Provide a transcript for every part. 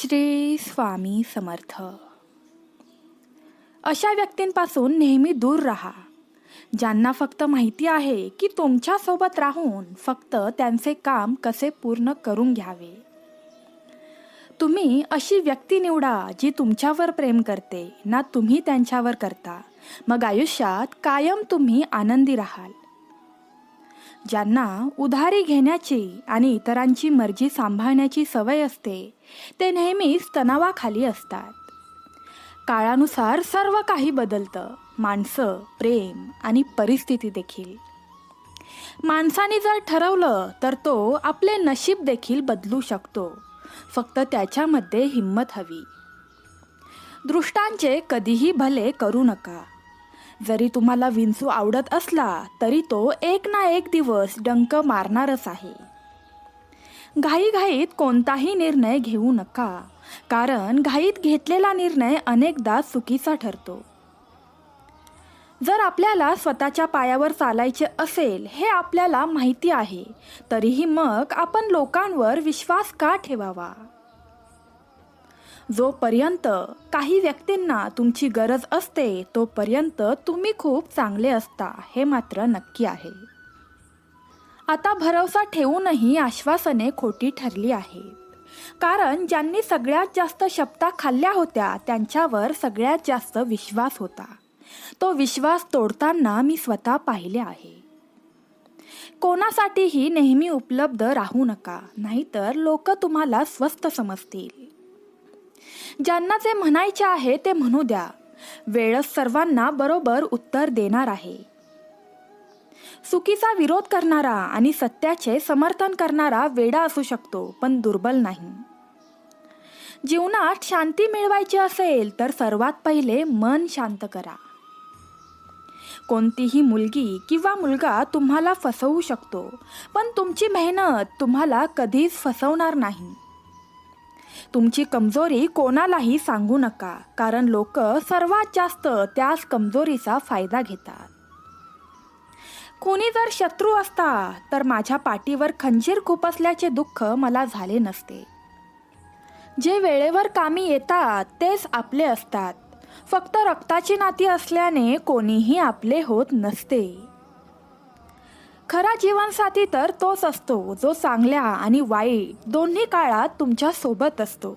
श्री स्वामी समर्थ. अशा व्यक्तींपासून नेहमी दूर राहा. ज्यांना फक्त माहिती आहे की तुमच्यासोबत राहून फक्त त्यांचे काम कसे पूर्ण करून घ्यावे. तुम्ही अशी व्यक्ती निवडा जी तुमच्यावर प्रेम करते ना तुम्ही त्यांच्यावर करता. मग आयुष्यात कायम तुम्ही आनंदी राहाल. ज्यांना उधारी घेण्याची आणि इतरांची मर्जी सांभाळण्याची सवय असते ते नेहमीच तणावाखाली असतात. काळानुसार सर्व काही बदलतं माणसं प्रेम आणि परिस्थिती देखील. माणसाने जर ठरवलं तर तो आपले नशीब देखील बदलू शकतो. फक्त त्याच्यामध्ये हिंमत हवी. दृष्टांचे कधीही भले करू नका. जरी तुम्हाला विंचू आवडत असला तरी तो एक ना एक दिवस डंक मारणारच आहे. घाईघाईत कोणताही निर्णय घेऊ नका कारण घाईत घेतलेला निर्णय अनेकदा चुकीचा ठरतो. जर आपल्याला स्वतःच्या पायावर चालायचे असेल हे आपल्याला माहिती आहे तरीही मग आपण लोकांवर विश्वास का ठेवावा? जोपर्यंत काही व्यक्तींना तुमची गरज असते तोपर्यंत तुम्ही खूप चांगले असता हे मात्र नक्की आहे. आता भरवसा ठेवूनही आश्वासने खोटी ठरली आहेत कारण ज्यांनी सगळ्यात जास्त शब्दा खाल्ल्या होत्या त्यांच्यावर सगळ्यात जास्त विश्वास होता. तो विश्वास तोडताना मी स्वतः पाहिले आहे. कोणासाठीही नेहमी उपलब्ध राहू नका नाहीतर लोक तुम्हाला स्वस्त समजतील. ज्यांना जे म्हणायचे आहे ते म्हणू द्या. वेळच सर्वांना बरोबर उत्तर देणार आहे. चुकीचा विरोध करणारा आणि सत्याचे समर्थन करणारा वेडा असू शकतो पण दुर्बल नाही. जीवनात शांती मिळवायची असेल तर सर्वात पहिले मन शांत करा. कोणतीही मुलगी किंवा मुलगा तुम्हाला फसवू शकतो पण तुमची मेहनत तुम्हाला कधीच फसवणार नाही. तुमची कमजोरी कोणालाही सांगू नका कारण लोक सर्वात जास्त त्याच कमजोरीचा फायदा घेतात. कोणी जर शत्रू असता तर माझ्या पाठीवर खंजीर खुपसल्याचे दुःख मला झाले नसते. जे वेळेवर कामी येतात तेच आपले असतात. फक्त रक्ताची नाती असल्याने कोणीही आपले होत नसते. खरा जीवनसाथी तर तोच असतो जो चांगल्या आणि वाईट दोन्ही काळात तुमच्यासोबत असतो.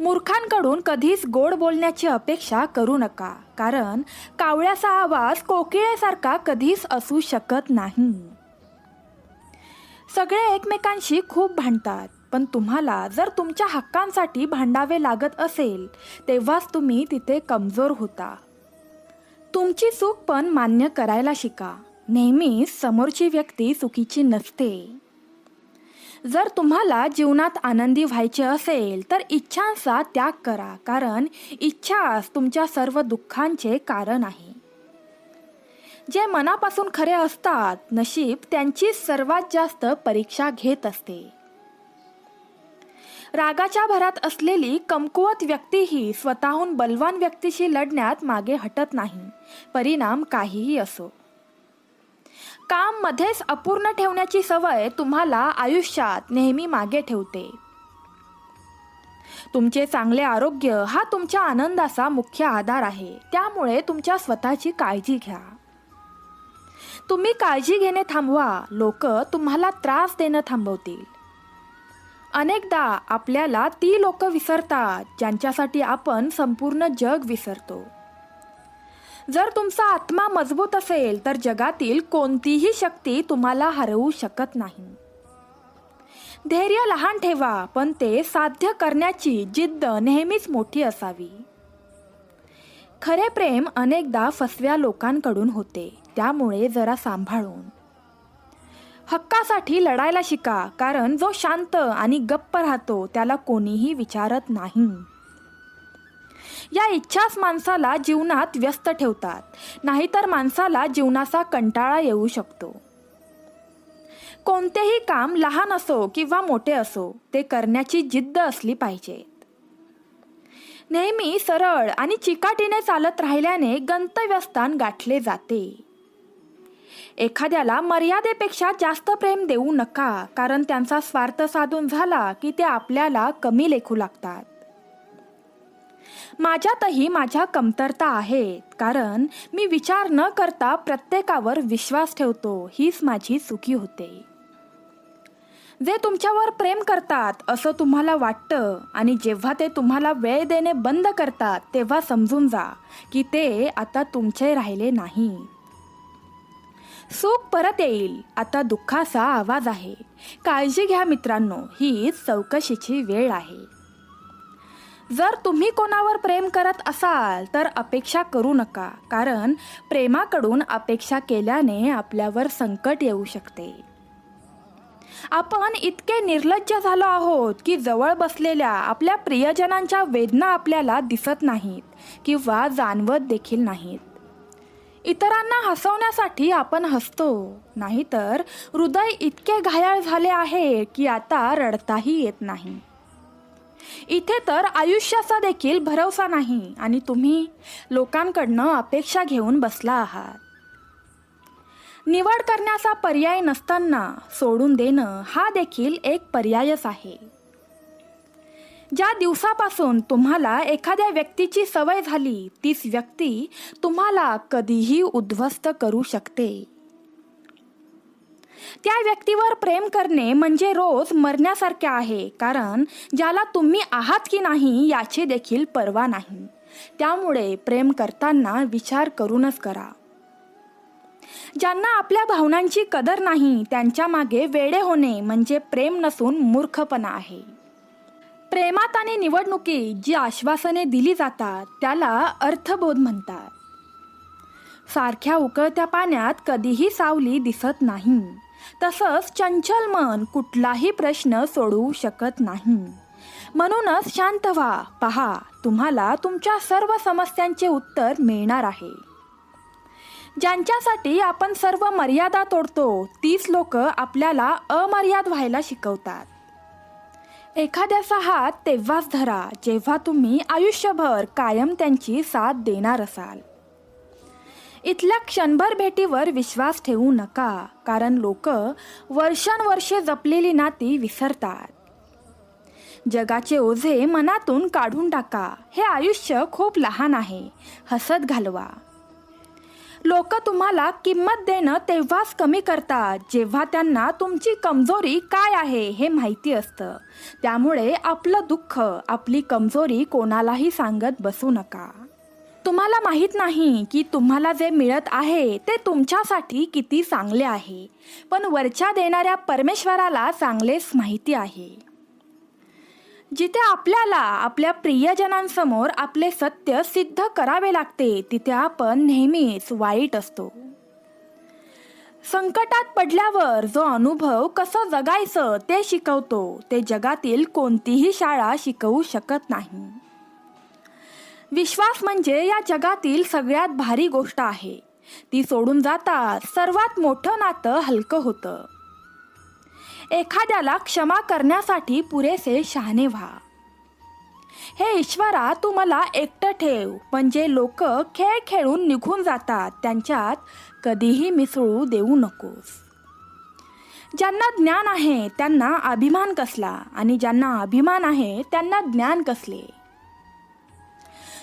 मूर्खांकडून कधीच गोड बोलण्याची अपेक्षा करू नका कारण कावळ्याचा आवाज कोकिळेसारखा कधीच असू शकत नाही. सगळे एकमेकांशी खूप भांडतात पण तुम्हाला जर तुमच्या हक्कांसाठी भांडावे लागत असेल तेव्हाच तुम्ही तिथे कमजोर होता. तुमची चूक पण मान्य करायला शिका. नेहमीच समोरची व्यक्ती चुकीची नसते. जर तुम्हाला जीवनात आनंदी व्हायचे असेल तर इच्छांचा त्याग करा कारण इच्छाच तुमच्या सर्व दुःखांचे कारण आहे. जे मनापासून खरे असतात नशीब त्यांची सर्वात जास्त परीक्षा घेत असते. रागाच्या भरात असलेली कमकुवत व्यक्तीही स्वतःहून बलवान व्यक्तीशी लढण्यात मागे हटत नाही. परिणाम काहीही असो. काम मध्येच अपूर्ण ठेवण्याची सवय तुम्हाला आयुष्यात नेहमी मागे ठेवते. तुमचे चांगले आरोग्य हा तुमच्या आनंदाचा मुख्य आधार आहे. त्यामुळे तुमच्या स्वतःची काळजी घ्या. तुम्ही काळजी घेणे थांबवा. लोक तुम्हाला त्रास देणं थांबवतील. अनेकदा आपल्याला ती लोक विसरतात ज्यांच्यासाठी आपण संपूर्ण जग विसरतो. जर तुमचा आत्मा मजबूत असेल तर जगातील कोणतीही शक्ती तुम्हाला हरवू शकत नाही. धैर्य लहान ठेवा पण ते साध्य करण्याची जिद्द नेहमीच मोठी असावी. खरे प्रेम अनेकदा फसव्या लोकांकडून होते त्यामुळे जरा सांभाळून. हक्कासाठी लढायला शिका कारण जो शांत आणि गप्प राहतो त्याला कोणीही विचारत नाही. या इच्छाच माणसाला जीवनात व्यस्त ठेवतात. नाहीतर माणसाला जीवनाचा कंटाळा येऊ शकतो. कोणतेही काम लहान असो किंवा मोठे असो ते करण्याची जिद्द असली पाहिजे नेहमी सरळ आणि चिकाटीने चालत राहिल्याने गंतव्यस्थान गाठले जाते. एखाद्याला मर्यादेपेक्षा जास्त प्रेम देऊ नका कारण त्यांचा स्वार्थ साधून झाला की ते आपल्याला कमी लेखू लागतात. माझ्यातही माझ्या कमतरता आहेत कारण मी विचार न करता प्रत्येकावर विश्वास ठेवतो हीच माझी चुकी होते. जे तुमच्यावर प्रेम करतात असं तुम्हाला वाटतं आणि जेव्हा ते तुम्हाला वेळ देणे बंद करतात तेव्हा समजून जा की ते आता तुमचे राहिले नाही. सुख परत येईल आता दुःखाचा आवाज आहे. काळजी घ्या मित्रांनो हीच चौकशीची वेळ आहे. जर तुम्ही कोणावर प्रेम करत असाल तर अपेक्षा करू नका कारण प्रेमाकडून अपेक्षा केल्याने आपल्यावर संकट येऊ शकते. आपण इतके निर्लज्ज झालो आहोत की जवळ बसलेल्या आपल्या प्रियजनांच्या वेदना आपल्याला दिसत नाहीत किंवा जाणवत देखील नाहीत. इतरांना हसवण्यासाठी आपण हसतो नाहीतर हृदय इतके घायाळ झाले आहे की आता रडताही येत नाही. इथे तर आयुष्याचा देखील भरवसा नाही आणि तुम्ही लोकांकडनं अपेक्षा घेऊन बसला आहात. निवड करण्याचा पर्याय नसताना सोडून देणं हा देखील एक पर्यायच आहे. ज्या दिवसापासून तुम्हाला एखाद्या व्यक्तीची सवय झाली तीच व्यक्ती तुम्हाला कधीही उद्ध्वस्त करू शकते. त्या व्यक्तीवर प्रेम करणे म्हणजे रोज मरण्यासारखे आहे कारण ज्याला तुम्ही आहात की नाही याची देखील पर्वा नाही. त्यामुळे प्रेम करताना विचार करूनच करा. ज्यांना आपल्या भावनांची कदर नाही त्यांच्या मागे वेडे होणे म्हणजे प्रेम नसून मूर्खपणा आहे. प्रेमात आणि निवडणुकीत जी आश्वासने दिली जातात त्याला अर्थबोध म्हणतात. सारख्या उकळत्या पाण्यात कधीही सावली दिसत नाही. तसंच चंचल मन कुठलाही प्रश्न सोडवू शकत नाही. म्हणूनच शांत व्हा. पहा तुम्हाला तुमच्या सर्व समस्यांचे उत्तर मिळणार आहे. ज्यांच्यासाठी आपण सर्व मर्यादा तोडतो तीच लोक आपल्याला अमर्याद व्हायला शिकवतात. एखाद्याचा हात तेव्हाच धरा जेव्हा तुम्ही आयुष्यभर कायम त्यांची साथ देणार असाल. इथल्या क्षणभर भेटीवर विश्वास ठेवू नका कारण लोक वर्षानुवर्षे जपलेली नाती विसरतात. जगाचे ओझे मनातून काढून टाका हे आयुष्य खूप लहान आहे हसत घालवा. लोक तुम्हाला किंमत देणं तेव्हाच कमी करतात जेव्हा त्यांना तुमची कमजोरी काय आहे हे माहिती असतं. त्यामुळे आपलं दुःख आपली कमजोरी कोणालाही सांगत बसू नका. तुम्हाला माहीत नाही की तुम्हाला जे मिळत आहे ते तुमच्यासाठी किती चांगले आहे. पण वरच्या देणाऱ्या परमेश्वराला चांगलेच माहिती आहे. जिथे आपल्याला आपल्या प्रियजनांसमोर आपले सत्य सिद्ध करावे लागते तिथे आपण नेहमीच वाईट असतो. संकटात पडल्यावर जो अनुभव कसं जगायचं ते शिकवतो ते जगातील कोणतीही शाळा शिकवू शकत नाही. विश्वास म्हणजे या जगातील सगळ्यात भारी गोष्ट आहे. ती सोडून जाता सर्वात मोठं नातं हलकं होतं. एखाद्याला क्षमा करण्यासाठी पुरेसे शहाणे व्हा. हे ईश्वरा तू मला एकटं ठेव म्हणजे पण जे लोक खेळ खेळून निघून जातात त्यांच्यात कधीही मिसळू देऊ नकोस. ज्यांना ज्ञान आहे त्यांना अभिमान कसला? आणि ज्यांना अभिमान आहे त्यांना ज्ञान कसले?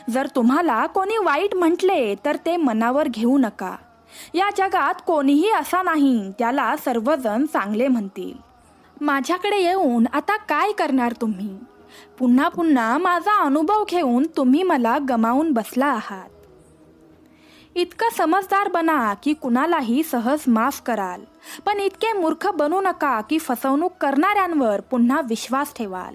जर तुम्हाला कोणी वाईट म्हटले तर ते मनावर घेऊ नका. या जगात कोणीही असा नाही त्याला सर्वजण चांगले म्हणतील. माझ्याकडे येऊन आता काय करणार तुम्ही? पुन्हा पुन्हा माझा अनुभव घेऊन तुम्ही मला गमावून बसला आहात. इतकं समजदार बना की कुणालाही सहज माफ कराल. पण इतके मूर्ख बनू नका की फसवणूक करणाऱ्यांवर पुन्हा विश्वास ठेवाल.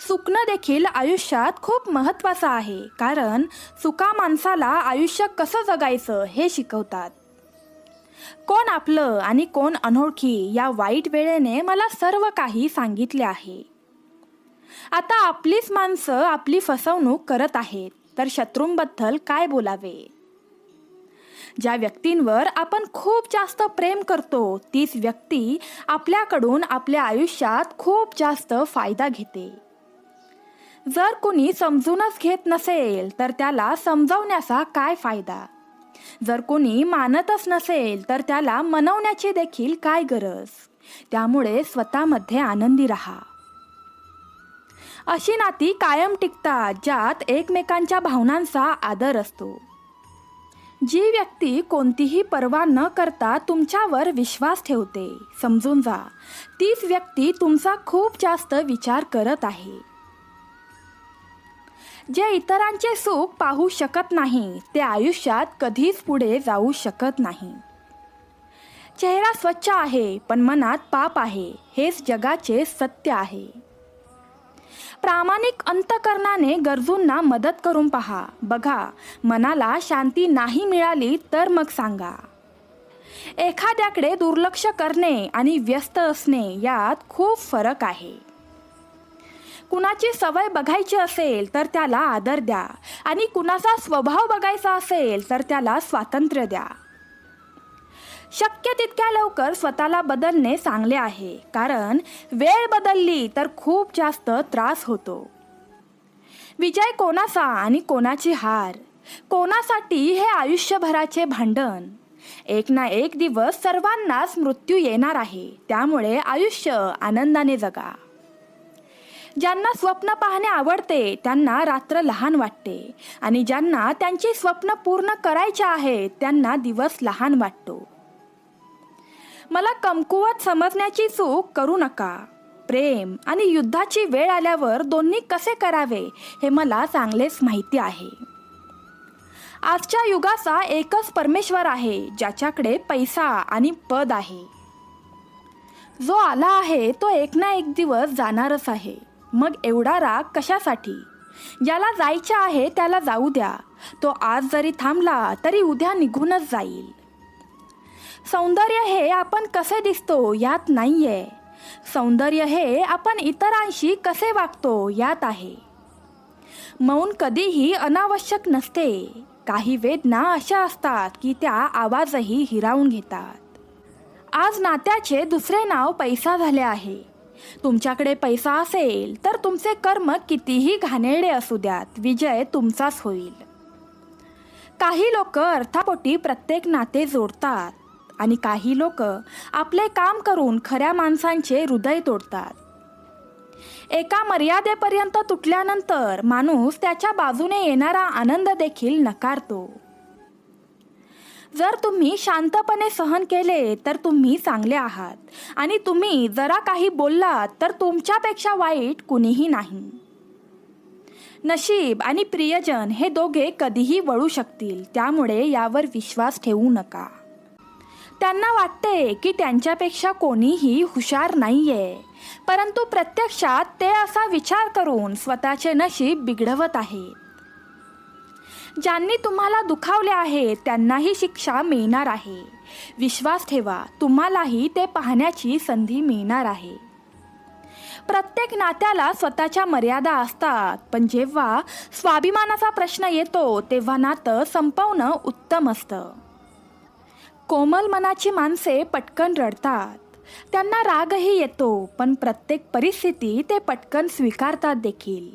सुकणं देखील आयुष्यात खूप महत्त्वाचं आहे. कारण सुका माणसाला आयुष्य कसं जगायचं हे शिकवतात. कोण आपलं आणि कोण अनोळखी या वाईट वेळेने मला सर्व काही सांगितले आहे. आता आपलीच माणसं आपली फसवणूक करत आहेत तर शत्रूंबद्दल काय बोलावे? ज्या व्यक्तींवर आपण खूप जास्त प्रेम करतो तीच व्यक्ती आपल्याकडून आपल्या आयुष्यात खूप जास्त फायदा घेते. जर कुणी समजूनच घेत नसेल तर त्याला समजवण्याचा काय फायदा? जर कोणी मानतच नसेल तर त्याला मनवण्याची देखील काय गरज? त्यामुळे स्वतःमध्ये आनंदी राहा. अशी नाती कायम टिकतात ज्यात एकमेकांच्या भावनांचा आदर असतो. जी व्यक्ती कोणतीही पर्वा न करता तुमच्यावर विश्वास ठेवते समजून जा. तीच व्यक्ती तुमचा खूप जास्त विचार करत आहे. जे इतरांचे सुख पाहू शकत नाही ते आयुष्यात कधीच पुढे जाऊ शकत नाही. चेहरा स्वच्छ आहे पण मनात पाप आहे हेच जगाचे सत्य आहे. प्रामाणिक अंतकरणाने गरजूंना मदत करून पहा. बघा मनाला शांती नाही मिळाली तर मग सांगा. एखाद्याकडे दुर्लक्ष करणे आणि व्यस्त असणे यात खूप फरक आहे. कुणाची सवय बघायची असेल तर त्याला आदर द्या. आणि कुणाचा स्वभाव बघायचा असेल तर त्याला स्वातंत्र्य द्या. शक्य तितक्या लवकर स्वतःला बदलणे चांगले आहे. कारण वेळ बदलली तर खूप जास्त त्रास होतो. विजय कोणाचा आणि कोणाची हार? कोणासाठी हे आयुष्यभराचे भांडण? एक ना एक दिवस सर्वांनाच मृत्यू येणार आहे. त्यामुळे आयुष्य आनंदाने जगा. ज्यांना स्वप्न पाहणे आवडते त्यांना रात्र लहान वाटते. आणि ज्यांना त्यांची स्वप्न पूर्ण करायचे आहेत त्यांना दिवस लहान वाटतो. मला कमकुवत समजण्याची चूक करू नका. प्रेम आणि युद्धाची वेळ आल्यावर दोन्ही कसे करावे हे मला चांगलेच माहिती आहे. आजच्या युगाचा एकच परमेश्वर आहे ज्याच्याकडे पैसा आणि पद आहे. जो आला आहे तो एक ना एक दिवस जाणारच आहे. मग एवढा राग कशासाठी? ज्याला जायचं आहे त्याला जाऊ द्या. तो आज जरी थांबला तरी उद्या निघूनच जाईल. सौंदर्य हे आपण कसे दिसतो यात नाहीये. सौंदर्य हे आपण इतरांशी कसे वागतो यात आहे. मौन कधीही अनावश्यक नसते. काही वेदना अशा असतात की त्या आवाजही हिरावून घेतात. आज नात्याचे दुसरे नाव पैसा झाले आहे. तुमच्याकडे पैसा असेल तर तुमचे कर्म कितीही घाणेरडे असू द्यात. विजय तुमचाच होईल. काही लोक अर्थापोटी प्रत्येक नाते जोडतात आणि काही लोक आपले काम करून खऱ्या माणसांचे हृदय तोडतात. एका मर्यादेपर्यंत तुटल्यानंतर माणूस त्याच्या बाजूने येणारा आनंद देखील नकारतो. जर तुम्ही शांतपणे सहन केले तर तुम्ही चांगले आहात. आणि तुम्ही जरा काही बोललात तर तुमच्यापेक्षा वाईट कुणीही नाही. नशीब आणि प्रियजन हे दोघे कधीही वळू शकतील त्यामुळे यावर विश्वास ठेवू नका. त्यांना वाटते की त्यांच्यापेक्षा कोणीही हुशार नाहीये. परंतु प्रत्यक्षात ते असा विचार करून स्वतःचे नशीब बिघडवत आहेत. ज्यांनी तुम्हाला दुखावले आहे त्यांनाही शिक्षा मिळणार आहे. विश्वास ठेवा तुम्हालाही ते पाहण्याची संधी मिळणार आहे. प्रत्येक नात्याला स्वतःच्या मर्यादा असतात पण जेव्हा स्वाभिमानाचा प्रश्न येतो तेव्हा नातं संपवणं उत्तम असतं. कोमल मनाची माणसे पटकन रडतात. त्यांना रागही येतो पण प्रत्येक परिस्थिती ते पटकन स्वीकारतात देखील.